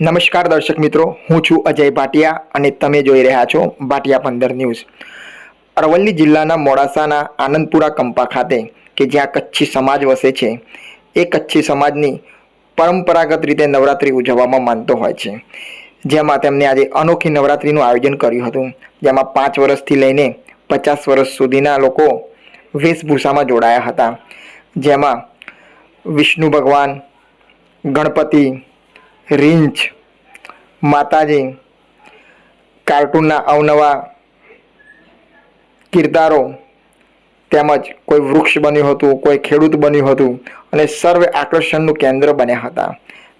નમસ્કાર દર્શક મિત્રો, હું છું અજય ભાટિયા અને તમે જોઈ રહ્યા છો ભાટિયા પંદર ન્યૂઝ. અરવલ્લી જિલ્લાના મોડાસાના આનંદપુરા કંપા ખાતે, કે જ્યાં કચ્છી સમાજ વસે છે, એ કચ્છી સમાજની પરંપરાગત રીતે નવરાત્રિ ઉજવવામાં માનતો હોય છે. જેમાં તેમણે આજે અનોખી નવરાત્રિનું આયોજન કર્યું હતું, જેમાં પાંચ વર્ષથી લઈને પચાસ વર્ષ સુધીના લોકો વેશભૂષામાં જોડાયા હતા. જેમાં વિષ્ણુ ભગવાન, ગણપતિ રીંછ માતાજી, કાર્ટૂનના અવનવા કિરદારો તેમજ કોઈ વૃક્ષ બન્યું હતું, કોઈ ખેડૂત બન્યું હતું અને સર્વે આકર્ષણનું કેન્દ્ર બન્યા હતા.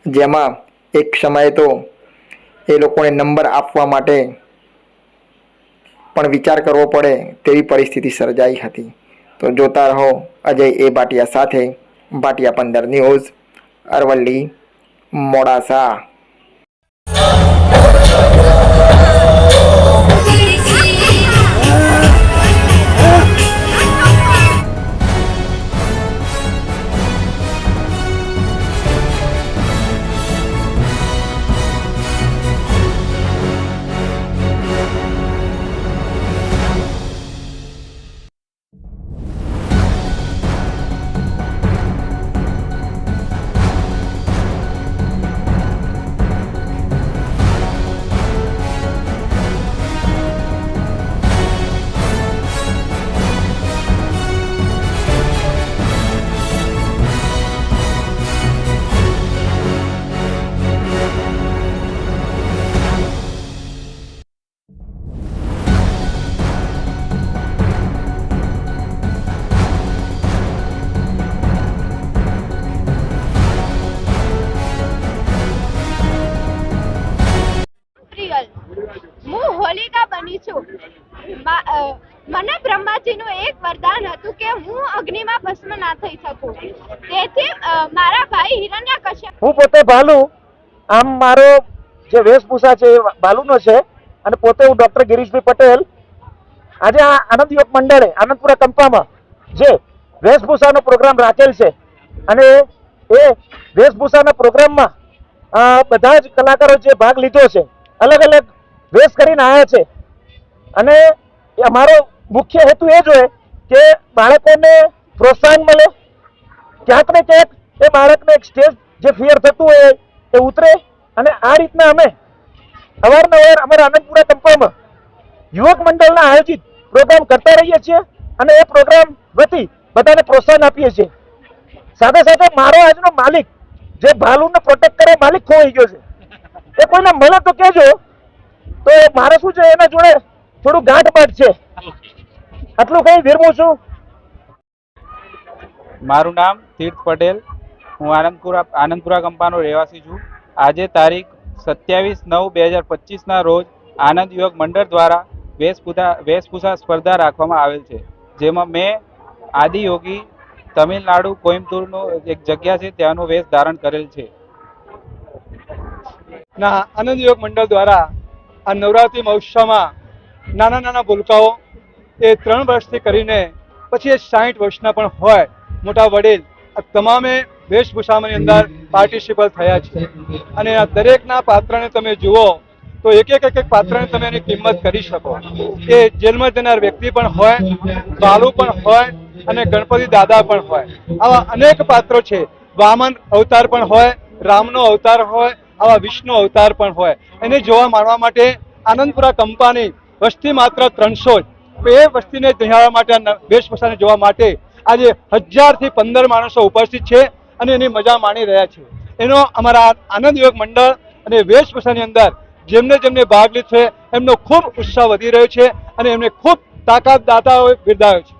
જેમાં એક સમયે તો એ લોકોને નંબર આપવા માટે પણ વિચાર કરવો પડે તેવી પરિસ્થિતિ સર્જાઈ હતી. તો જોતા રહો અજય એ ભાટિયા સાથે, ભાટિયા પંદર ન્યૂઝ, અરવલ્લી. મોડાસા. છું. મને બ્રહ્માજીનું એક વરદાન હતું કે હું અગ્નિમાં ભસ્મ ના થઈ શકું. તેથી મારા ભાઈ હિરણ્યકશ્યપ હું પોતે ભાલુ. આમ મારો જે વેશભૂષા છે એ ભાલુનો છે. અને પોતે હું ડોક્ટર ગિરીશભાઈ પટેલ. આજે આ આનંદ યુવક મંડળે, આનંદપુરા કંપામાં જે વેશભૂષાનો પ્રોગ્રામ રાખેલ છે. અને એ વેશભૂષાના પ્રોગ્રામમાં બધા જ કલાકારો જે ભાગ લીધો છે અલગ અલગ વેશ કરીને આવ્યા છે. અને અમારો મુખ્ય હેતુ એ જ હોય કે બાળકોને પ્રોત્સાહન મળે. ક્યાંક ને ક્યાંક એ બાળકને એક સ્ટેજ જે ફિયર થતું હોય એ ઉતરે અને આ રીતના અમે અવારનવાર અમારા આનંદપુરા કંપામાં યુવક મંડળના આયોજિત પ્રોગ્રામ કરતા રહીએ છીએ અને એ પ્રોગ્રામ વતી બધાને પ્રોત્સાહન આપીએ છીએ. સાથે સાથે મારો આજનો માલિક જે ભાલુને પ્રોટેક્ટ કરે માલિક ખોવાઈ ગયો છે. એ કોઈને મળે તો કહેજો. તો મારે શું છે? એના જોડે થોડું ગાંઠ છે. આટલું કઈ વિરમું છું? મારું નામ તીર્થ પટેલ. હું આનંદપુરા આનંદપુરા કંપાનો રહેવાસી છું. આજે તારીખ સત્યાવીસ નવ બે હજાર પચીસના રોજ આનંદ યુવક મંડળ દ્વારા વેશભૂષા વેશભૂષા સ્પર્ધા રાખવામાં આવેલ છે. જેમાં મેં આદિયોગી તમિલનાડુ કોઇમ્બતુરનો એક જગ્યા છે ત્યાંનો વેશ ધારણ કરેલ છે. ના આનંદ યોગ મંડળ દ્વારા આ નવરાત્રિ મહોત્સવમાં નાના નાના ભૂલકાઓ એ ત્રણ વર્ષથી કરીને પછી એ સાહીઠ વર્ષના પણ હોય, મોટા વડીલ, આ તમામે વેશભૂષામાંની અંદર પાર્ટિસિપલ થયા છે. અને આ દરેકના પાત્રને તમે જુઓ, તો એક એક એક એક પાત્રને તમે એની કિંમત કરી શકો. એ જેલમાં જનાર વ્યક્તિ પણ હોય, બાલુ પણ હોય અને ગણપતિ દાદા પણ હોય. આવા અનેક પાત્રો છે. વામન અવતાર પણ હોય, રામનો અવતાર હોય, આવા વિષ્ણુ અવતાર પણ હોય. એને જોવા માણવા માટે આનંદપુરા કંપાની વસ્તી માત્ર ત્રણસો એ વસ્તીને નિહાળવા માટે વેશભૂષાને જોવા માટે આજે હજારથી પંદર માણસો ઉપસ્થિત છે અને એની મજા માણી રહ્યા છે. એનો અમારા આનંદ યોગ મંડળ અને વેશભૂષાની અંદર જેમને જેમને ભાગ લીધો છે, એમનો ખૂબ ઉત્સાહ વધી રહ્યો છે અને એમને ખૂબ તાકાત દાતાઓએ બિરદાવ્યો છે.